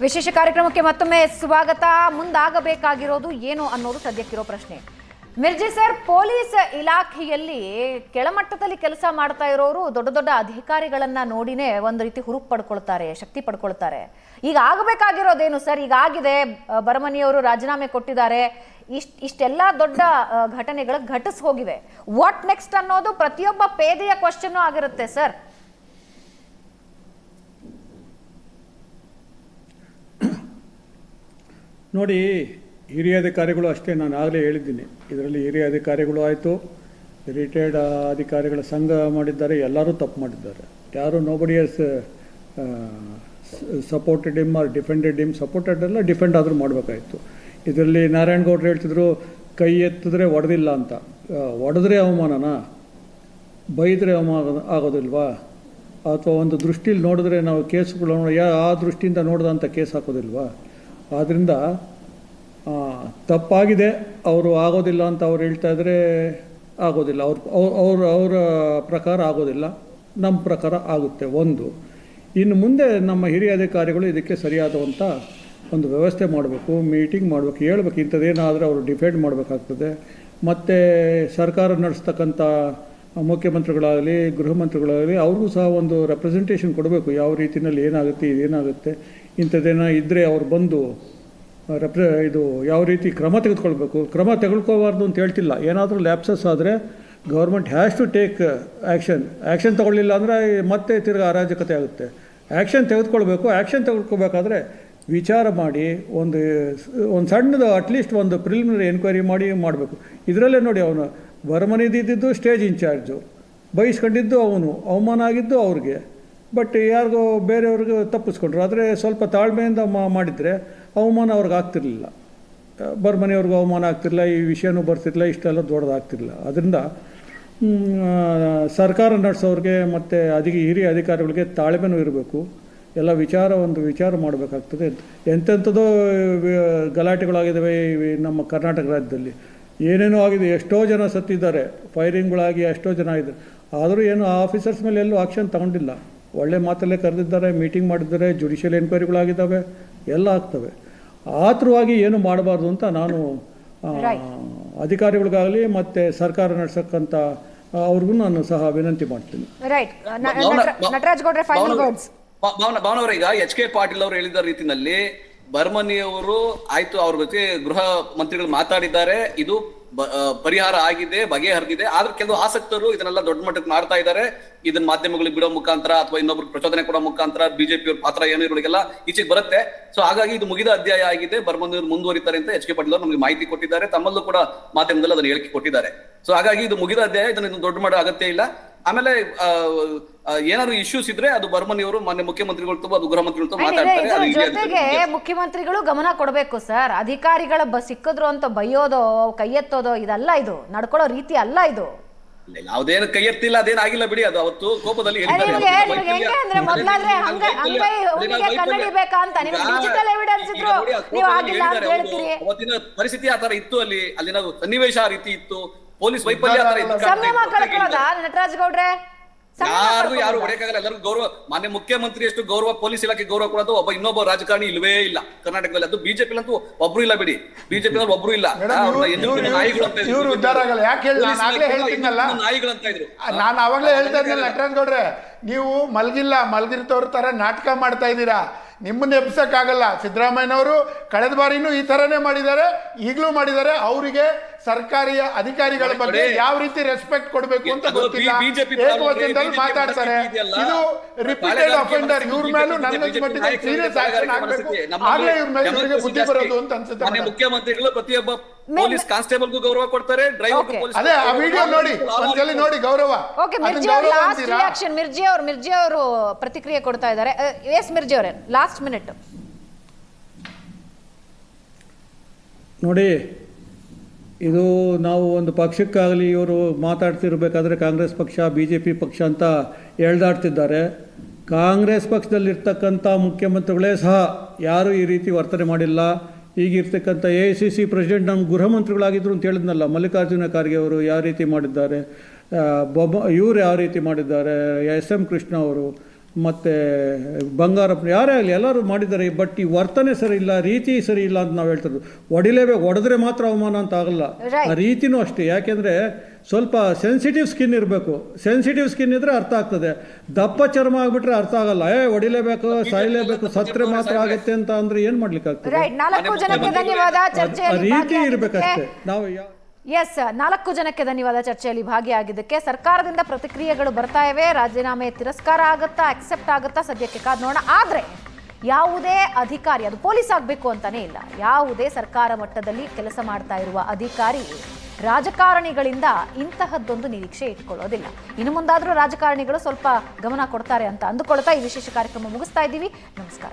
ವಿಶೇಷ ಕಾರ್ಯಕ್ರಮಕ್ಕೆ ಮತ್ತೊಮ್ಮೆ ಸ್ವಾಗತ. ಮುಂದಾಗಬೇಕಾಗಿರೋದು ಏನು ಅನ್ನೋದು ಸದ್ಯಕ್ಕಿರೋ ಪ್ರಶ್ನೆ. ಮಿರ್ಜಿ ಸರ್, ಪೊಲೀಸ್ ಇಲಾಖೆಯಲ್ಲಿ ಕೆಳಮಟ್ಟದಲ್ಲಿ ಕೆಲಸ ಮಾಡ್ತಾ ಇರೋರು ದೊಡ್ಡ ದೊಡ್ಡ ಅಧಿಕಾರಿಗಳನ್ನ ನೋಡಿನೇ ಒಂದು ರೀತಿ ಹುರುಪ್ ಪಡ್ಕೊಳ್ತಾರೆ, ಶಕ್ತಿ ಪಡ್ಕೊಳ್ತಾರೆ. ಈಗ ಆಗಬೇಕಾಗಿರೋದೇನು ಸರ್? ಈಗ ಆಗಿದೆ ಬರಮನಿಯವರು ರಾಜೀನಾಮೆ ಕೊಟ್ಟಿದ್ದಾರೆ. ಇಷ್ಟ, ಇಷ್ಟೆಲ್ಲ ದೊಡ್ಡ ಘಟನೆಗಳು ಘಟಿಸ್ ಹೋಗಿವೆ ವಾಟ್ ನೆಕ್ಸ್ಟ್ ಅನ್ನೋದು ಪ್ರತಿಯೊಬ್ಬ ಪೇದೆಯ ಕ್ವಶನ್ ಆಗಿರುತ್ತೆ ಸರ್. ನೋಡಿ, ಹಿರಿಯ ಅಧಿಕಾರಿಗಳು ಅಷ್ಟೇ, ನಾನು ಆಗಲೇ ಹೇಳಿದ್ದೀನಿ. ಇದರಲ್ಲಿ ಹಿರಿಯ ಅಧಿಕಾರಿಗಳು ಆಯಿತು, ರಿಟೈರ್ಡ್ ಅಧಿಕಾರಿಗಳ ಸಂಘ ಮಾಡಿದ್ದಾರೆ, ಎಲ್ಲರೂ ತಪ್ಪು ಮಾಡಿದ್ದಾರೆ. ಯಾರು nobody has supported him or defended him supported ಎಲ್ಲ ಡಿಫೆಂಡ್ ಆದರೂ ಮಾಡಬೇಕಾಯಿತು. ಇದರಲ್ಲಿ ನಾರಾಯಣ್ ಗೌಡ್ರು ಹೇಳ್ತಿದ್ರು, ಕೈ ಎತ್ತಿದ್ರೆ ಒಡೆದಿಲ್ಲ ಅಂತ. ಒಡೆದ್ರೆ ಅವಮಾನನಾ? ಬೈದರೆ ಅವಮಾನ ಆಗೋದಿಲ್ವಾ? ಅಥವಾ ಒಂದು ದೃಷ್ಟಿಲಿ ನೋಡಿದ್ರೆ ನಾವು ಕೇಸ್ಗಳು ಯಾ, ಆ ದೃಷ್ಟಿಯಿಂದ ನೋಡ್ದಂಥ ಕೇಸ್ ಹಾಕೋದಿಲ್ವಾ? ಆದ್ದರಿಂದ ತಪ್ಪಾಗಿದೆ, ಅವರು ಆಗೋದಿಲ್ಲ ಅಂತ ಅವ್ರು ಹೇಳ್ತಾ ಇದ್ರೆ ಆಗೋದಿಲ್ಲ. ಅವ್ರ ಅವ್ರ, ಅವರ ಪ್ರಕಾರ ಆಗೋದಿಲ್ಲ. ನಮ್ಮ ಪ್ರಕಾರ ಆಗುತ್ತೆ ಒಂದು. ಇನ್ನು ಮುಂದೆ ನಮ್ಮ ಹಿರಿಯ ಅಧಿಕಾರಿಗಳು ಇದಕ್ಕೆ ಸರಿಯಾದಂಥ ಒಂದು ವ್ಯವಸ್ಥೆ ಮಾಡಬೇಕು ಮೀಟಿಂಗ್ ಮಾಡಬೇಕು, ಹೇಳ್ಬೇಕು, ಇಂಥದ್ದೇನಾದರೆ ಅವರು ಡಿಫೆಂಡ್ ಮಾಡಬೇಕಾಗ್ತದೆ. ಮತ್ತು ಸರ್ಕಾರ ನಡೆಸ್ತಕ್ಕಂಥ ಮುಖ್ಯಮಂತ್ರಿಗಳಾಗಲಿ, ಗೃಹ ಮಂತ್ರಿಗಳಾಗಲಿ, ಅವ್ರಿಗೂ ಸಹ ಒಂದು ರೆಪ್ರೆಸೆಂಟೇಷನ್ ಕೊಡಬೇಕು. ಯಾವ ರೀತಿಯಲ್ಲಿ ಏನಾಗುತ್ತೆ, ಇದೇನಾಗುತ್ತೆ ಇಂಥದ್ದೇನ ಇದ್ದರೆ ಅವ್ರು ಬಂದು ರೆಪ್ರೆ ಇದು ಯಾವ ರೀತಿ ಕ್ರಮ ತೆಗೆದುಕೊಳ್ಬೇಕು? ಕ್ರಮ ತೆಗೆದುಕೋಬಾರ್ದು ಅಂತ ಹೇಳ್ತಿಲ್ಲ. ಏನಾದರೂ ಲ್ಯಾಪ್ಸಸ್ ಆದರೆ government has to take action action ತೊಗೊಳ್ಳಿಲ್ಲ ಅಂದರೆ ಮತ್ತೆ ತಿರ್ಗಿ ಅರಾಜಕತೆ ಆಗುತ್ತೆ. ಆ್ಯಕ್ಷನ್ ತೆಗೆದುಕೊಳ್ಬೇಕು. ಆ್ಯಕ್ಷನ್ ತೆಗೆದುಕೋಬೇಕಾದ್ರೆ ವಿಚಾರ ಮಾಡಿ, ಒಂದು ಒಂದು ಸಣ್ಣದು ಅಟ್ಲೀಸ್ಟ್ ಒಂದು ಪ್ರಿಲಿಮಿನರಿ ಎನ್ಕ್ವೈರಿ ಮಾಡಿ ಮಾಡಬೇಕು. ಇದರಲ್ಲೇ ನೋಡಿ ಅವನು ಬರಮನಿದಿದ್ದು ಸ್ಟೇಜ್ ಇನ್ಚಾರ್ಜು ಬಯಸ್ಕೊಂಡಿದ್ದು ಅವನು, ಅವಮಾನ ಆಗಿದ್ದು ಅವ್ರಿಗೆ. ಬಟ್ ಯಾರಿಗೋ ಬೇರೆಯವ್ರಿಗೂ ತಪ್ಪಿಸ್ಕೊಂಡ್ರು. ಆದರೆ ಸ್ವಲ್ಪ ತಾಳ್ಮೆಯಿಂದ ಮಾಡಿದರೆ ಅವಮಾನ ಅವ್ರಿಗೆ ಆಗ್ತಿರ್ಲಿಲ್ಲ. ಬರ್ಮನೆಯವ್ರಿಗೂ ಅವಮಾನ ಆಗ್ತಿರಲಿಲ್ಲ, ಈ ವಿಷಯನೂ ಬರ್ತಿರ್ಲಿಲ್ಲ, ಇಷ್ಟೆಲ್ಲ ದೊಡ್ಡದಾಗ್ತಿರಲಿಲ್ಲ ಅದರಿಂದ ಸರ್ಕಾರ ನಡೆಸೋರಿಗೆ ಮತ್ತು ಅಧಿಕ ಹಿರಿಯ ಅಧಿಕಾರಿಗಳಿಗೆ ತಾಳ್ಮೆನೂ ಇರಬೇಕು. ಎಲ್ಲ ವಿಚಾರ ಒಂದು ವಿಚಾರ ಮಾಡಬೇಕಾಗ್ತದೆ. ಎಂತೆಂಥದೋ ವಿ- ಗಲಾಟೆಗಳಾಗಿದ್ದಾವೆ ನಮ್ಮ ಕರ್ನಾಟಕ ರಾಜ್ಯದಲ್ಲಿ. ಏನೇನೋ ಆಗಿದೆ, ಎಷ್ಟೋ ಜನ ಸತ್ತಿದ್ದಾರೆ. ಫೈರಿಂಗ್ಗಳಾಗಿ ಎಷ್ಟೋ ಜನ ಇದ್ದಾರೆ. ಆದರೂ ಏನು ಆಫೀಸರ್ಸ್ ಮೇಲೆ ಎಲ್ಲೂ ಆಕ್ಷನ್ ತಗೊಂಡಿಲ್ಲ. ಒಳ್ಳೆ ಮಾತಲ್ಲೇ ಕರೆದಿದ್ದಾರೆ ಮೀಟಿಂಗ್ ಮಾಡಿದ್ದಾರೆ ಜುಡಿಷಿಯಲ್ ಎನ್ಕ್ವೈರಿಗಳಾಗಿದ್ದಾವೆ ಎಲ್ಲ ಆಗ್ತವೆ. ಆತುರವಾಗಿ ಏನು ಮಾಡಬಾರ್ದು ಅಂತ ನಾನು. ಅಧಿಕಾರಿಗಳಿಗಾಗಲಿ ಮತ್ತು ಸರ್ಕಾರ ನಡೆಸಕ್ಕಂಥ ಅವ್ರಿಗೂ ನಾನು ಸಹ ವಿನಂತಿ ಮಾಡ್ತೀನಿ. ರೈಟ್ ಭಾವನ- ನಟರಾಜ್ ಗೌಡ್ರೆ ಫೈನಲ್ ಭಾವನ- ವರ್ಡ್ಸ್ ಭಾವನ ಭಾವನವರ ಈಗ ಎಚ್ ಕೆ ಪಾಟೀಲ್ ಅವರು ಹೇಳಿದ ರೀತಿನಲ್ಲಿ ಬರ್ಮನಿಯವರು ಆಯ್ತು ಅವ್ರ ಜೊತೆ ಗೃಹ ಮಂತ್ರಿಗಳು ಮಾತಾಡಿದ್ದಾರೆ. ಇದು ಪರಿಹಾರ ಆಗಿದೆ, ಬಗೆಹರಿದಿದೆ. ಆದ್ರೆ ಕೆಲವು ಆಸಕ್ತರು ಇದನ್ನೆಲ್ಲ ದೊಡ್ಡ ಮಟ್ಟಕ್ಕೆ ಮಾಡ್ತಾ ಇದ್ದಾರೆ. ಇದನ್ನ ಮಾಧ್ಯಮಗಳಿಗೆ ಬಿಡೋ ಮುಖಾಂತರ ಅಥವಾ ಇನ್ನೊಬ್ರು ಪ್ರಚೋದನೆ ಕೊಡೋ ಮುಖಾಂತರ ಬಿಜೆಪಿ ಅವ್ರ ಪಾತ್ರ ಏನು ಇರೋರಿಗೆಲ್ಲ ಈಚೆಗೆ ಬರುತ್ತೆ. ಸೊ ಹಾಗಾಗಿ ಇದು ಮುಗಿದ ಅಧ್ಯಾಯ ಆಗಿದೆ. ಬರ್ಬಂದವರು ಮುಂದುವರಿತಾರೆ ಅಂತ ಎಚ್ ಕೆ ಪಾಟೀಲ್ ಅವರು ನಮಗೆ ಮಾಹಿತಿ ಕೊಟ್ಟಿದ್ದಾರೆ. ತಮ್ಮಲ್ಲೂ ಕೂಡ ಮಾಧ್ಯಮದಲ್ಲಿ ಅದನ್ನ ಹೇಳಿಕೆ ಕೊಟ್ಟಿದ್ದಾರೆ. ಸೊ ಹಾಗಾಗಿ ಇದು ಮುಗಿದ ಅಧ್ಯಾಯ. ಇದನ್ನ ದೊಡ್ಡ ಮಾಡೋ ಅಗತ್ಯ ಇಲ್ಲ. ಆಮೇಲೆ ಏನಾದ್ರು ಇಶ್ಯೂಸ್ ಇದ್ರೆ ಅದು ಬರ್ಮನಿಯವರು ಮಾನ್ಯ ಮುಖ್ಯಮಂತ್ರಿಗಳು ತುಂಬ ಅದು ಗೃಹ ಮಂತ್ರಿಗಳು ಮಾತಾಡ್ತಾರೆ ಜೊತೆಗೆ ಮುಖ್ಯಮಂತ್ರಿಗಳು ಗಮನ ಕೊಡಬೇಕು ಸರ್. ಅಧಿಕಾರಿಗಳ ಬ ಸಿಕ್ಕಿದ್ರು ಅಂತ ಬೈಯೋದೋ ಕೈ ಎತ್ತೋದೋ ಇದಲ್ಲ ಇದು. ನಡ್ಕೊಳ್ಳೋ ರೀತಿ ಅಲ್ಲ ಇದು. ಯಾವ್ದೇನು ಕೈ ಎತ್ತಿಲ್ಲ ಅದೇನ್ ಆಗಿಲ್ಲ ಬಿಡಿ ಅದು ಅವತ್ತು ಕೋಪದಲ್ಲಿ ಅದೇನೋ ಅವತ್ತಿನ ಪರಿಸ್ಥಿತಿ ಆತರ ತರ ಇತ್ತು ಅಲ್ಲಿ ಅಲ್ಲಿನ ಸನ್ನಿವೇಶ ಆ ರೀತಿ ಇತ್ತು. ಪೊಲೀಸ್ ವೈಫಲ್ಯ ಸಂಯಮ ಕಳ್ಕೊಳ್ಳೋದ ನಟರಾಜ್ ಗೌಡ್ರೆ? ಯಾರು ಯಾರು? ಹೊಡೆಯಕ್ಕಾಗಲ್ಲ ಎಲ್ಲರಿಗೂ ಗೌರವ ಮಾನ್ಯ ಮುಖ್ಯಮಂತ್ರಿ ಎಷ್ಟು ಗೌರವ ಪೊಲೀಸ್ ಇಲಾಖೆ ಗೌರವ ಕೊಡೋದು ಒಬ್ಬ ಇನ್ನೊಬ್ಬ ರಾಜಕಾರಣಿ ಇಲ್ವೇ ಇಲ್ಲ. ಕರ್ನಾಟಕದಲ್ಲಿ ಅದು ಬಿಜೆಪಿ ಅಂತೂ ಒಬ್ರು ಇಲ್ಲ ಬಿಡಿ. ಬಿಜೆಪಿ ಒಬ್ರು ಇಲ್ಲ. ಇದ್ರು. ನಾನು ಅವಾಗಲೇ ಹೇಳ್ತಾ ಇದ್ದೀನಿ ನಟರಾಜ್ ಗೌಡ್ರೆ. ನೀವು ಮಲಗಿಲ್ಲ ಮಲಗಿರ್ತವ್ರ ತರ ನಾಟಕ ಮಾಡ್ತಾ ಇದ್ದೀರಾ. ನಿಮ್ಮನ್ನ ಎಬ್ಸಕ್ಕಾಗಲ್ಲ. ಸಿದ್ದರಾಮಯ್ಯನವರು ಕಳೆದ ಬಾರಿನೂ ಈ ತರನೇ ಮಾಡಿದ್ದಾರೆ. ಈಗಲೂ ಮಾಡಿದ್ದಾರೆ. ಅವರಿಗೆ ಸರ್ಕಾರಿ ಅಧಿಕಾರಿಗಳ ಬಗ್ಗೆ ಯಾವ ರೀತಿ ರೆಸ್ಪೆಕ್ಟ್ ಕೊಡಬೇಕು ಅಂತ ಗೊತ್ತಿಲ್ಲ ಏಕವಚನದಲ್ಲಿ ಮಾತಾಡ್ತಾರೆ ಇದು ರಿಪೀಟೆಡ್ ಅಫೆಂಡರ್ ಇವ್ರ ಮೇಲೂ ನನ್ನ ಮಟ್ಟಿಗೆ ಸೀರಿಯಸ್ ಆಕ್ಷನ್ ಆಗಬೇಕು. ಆಗ್ಲೇ ಇವ್ರ ಮೇಲೆ ಇವರಿಗೆ ಬುದ್ಧಿ. ಬರೋದು ಅಂತ ಅನ್ಸುತ್ತೆ. ಮುಖ್ಯಮಂತ್ರಿಗಳು ಪ್ರತಿಯೊಬ್ಬ ಪೊಲೀಸ್ ಕಾನ್ಸ್ಟೇಬಲ್ಗೂ ಗೌರವ ಕೊಡ್ತಾರೆ ಡ್ರೈವರ್. ಅದೇ ಆ ವಿಡಿಯೋ ನೋಡಿ ಒಂದ್ಸಲಿ ನೋಡಿ ಗೌರವ ಓಕೆ ಮಿರ್ಜಿ ಅವರು ಲಾಸ್ಟ್ ರಿಯಾಕ್ಷನ್ ಮಿರ್ಜಿ ಅವ್ರು ಮಿರ್ಜಿ ಅವರು ಪ್ರತಿಕ್ರಿಯೆ ಕೊಡ್ತಾ ಇದ್ದಾರೆ ಎಸ್ ಮಿರ್ಜಿ ಅವರೇ ಲಾಸ್ಟ್ ಮಿನಿಟ್ ನೋಡಿ ಇದು ನಾವು ಒಂದು ಪಕ್ಷಕ್ಕಾಗಲಿ ಇವರು ಮಾತಾಡ್ತಿರ್ಬೇಕಾದ್ರೆ ಕಾಂಗ್ರೆಸ್ ಪಕ್ಷ ಬಿ ಜೆ ಪಿ ಪಕ್ಷ ಅಂತ ಎಳ್ದಾಡ್ತಿದ್ದಾರೆ ಕಾಂಗ್ರೆಸ್ ಪಕ್ಷದಲ್ಲಿರ್ತಕ್ಕಂಥ ಮುಖ್ಯಮಂತ್ರಿಗಳೇ ಸಹ ಯಾರೂ ಈ ರೀತಿ ವರ್ತನೆ ಮಾಡಿಲ್ಲ. ಈಗಿರ್ತಕ್ಕಂಥ A I C C president ನಮ್ಮ ಗೃಹ ಮಂತ್ರಿಗಳಾಗಿದ್ರು ಅಂತ ಹೇಳಿದ್ನಲ್ಲ, ಮಲ್ಲಿಕಾರ್ಜುನ ಖರ್ಗೆ ಅವರು ಯಾವ ರೀತಿ ಮಾಡಿದ್ದಾರೆ ಬೊಬ್ಬ, ಇವರು ಯಾವ ರೀತಿ ಮಾಡಿದ್ದಾರೆ, ಎಸ್ ಎಂ ಕೃಷ್ಣ ಅವರು ಮತ್ತು ಬಂಗಾರಪ್ಪ ಯಾರೇ ಆಗಲಿ ಎಲ್ಲರೂ ಮಾಡಿದ್ದಾರೆ ಬಟ್ ಈ ವರ್ತನೆ ಸರಿ ಇಲ್ಲ ರೀತಿ ಸರಿ ಇಲ್ಲ ಅಂತ ನಾವು ಹೇಳ್ತಿರೋದು. ಹೊಡಿಲೇಬೇಕು ಹೊಡೆದ್ರೆ ಮಾತ್ರ ಅವಮಾನ ಅಂತ ಆಗಲ್ಲ. ಆ ರೀತಿನೂ ಅಷ್ಟೇ. ಯಾಕೆಂದರೆ ಸ್ವಲ್ಪ ಸೆನ್ಸಿಟಿವ್ ಸ್ಕಿನ್ ಇರಬೇಕು. ಸೆನ್ಸಿಟಿವ್ ಸ್ಕಿನ್ ಇದ್ರೆ ಅರ್ಥ ಆಗ್ತದೆ. ದಪ್ಪ ಚರ್ಮ ಆಗಿಬಿಟ್ರೆ ಅರ್ಥ ಆಗಲ್ಲ. ಏ ಹೊಡಿಲೇಬೇಕು ಸಾಯ್ಲೇಬೇಕು ಸತ್ರೆ ಮಾತ್ರ ಆಗುತ್ತೆ ಅಂತ ಅಂದರೆ ಏನು ಮಾಡ್ಲಿಕ್ಕೆ ಆಗ್ತದೆ ರೈಟ್ ನಾಲ್ಕು ಜನಕ್ಕೆ ಧನ್ಯವಾದ. ಆ ರೀತಿ. ಇರಬೇಕಷ್ಟೇ. ನಾವು ಎಸ್ ನಾಲ್ಕು ಜನಕ್ಕೆ ಧನ್ಯವಾದ ಚರ್ಚೆಯಲ್ಲಿ ಭಾಗಿಯಾಗಿದ್ದಕ್ಕೆ. ಸರ್ಕಾರದಿಂದ ಪ್ರತಿಕ್ರಿಯೆಗಳು ಬರ್ತಾ ಇವೆ. ರಾಜೀನಾಮೆ ತಿರಸ್ಕಾರ ಆಗುತ್ತಾ ಅಕ್ಸೆಪ್ಟ್ ಆಗುತ್ತಾ ಸದ್ಯಕ್ಕೆ ಕಾದ್ ನೋಡೋಣ. ಆದ್ರೆ ಯಾವುದೇ ಅಧಿಕಾರಿ, ಅದು ಪೊಲೀಸ್ ಆಗಬೇಕು ಅಂತಾನೆ ಇಲ್ಲ. ಯಾವುದೇ ಸರ್ಕಾರ ಮಟ್ಟದಲ್ಲಿ ಕೆಲಸ ಮಾಡ್ತಾ ಇರುವ ಅಧಿಕಾರಿ ರಾಜಕಾರಣಿಗಳಿಂದ ಇಂತಹದ್ದೊಂದು ನಿರೀಕ್ಷೆ ಇಟ್ಕೊಳ್ಳೋದಿಲ್ಲ. ಇನ್ನು ಮುಂದಾದರೂ ರಾಜಕಾರಣಿಗಳು ಸ್ವಲ್ಪ ಗಮನ ಕೊಡ್ತಾರೆ ಅಂತ ಅಂದುಕೊಳ್ತಾ ಈ ವಿಶೇಷ ಕಾರ್ಯಕ್ರಮ ಮುಗಿಸ್ತಾ ಇದ್ದೀವಿ. ನಮಸ್ಕಾರ.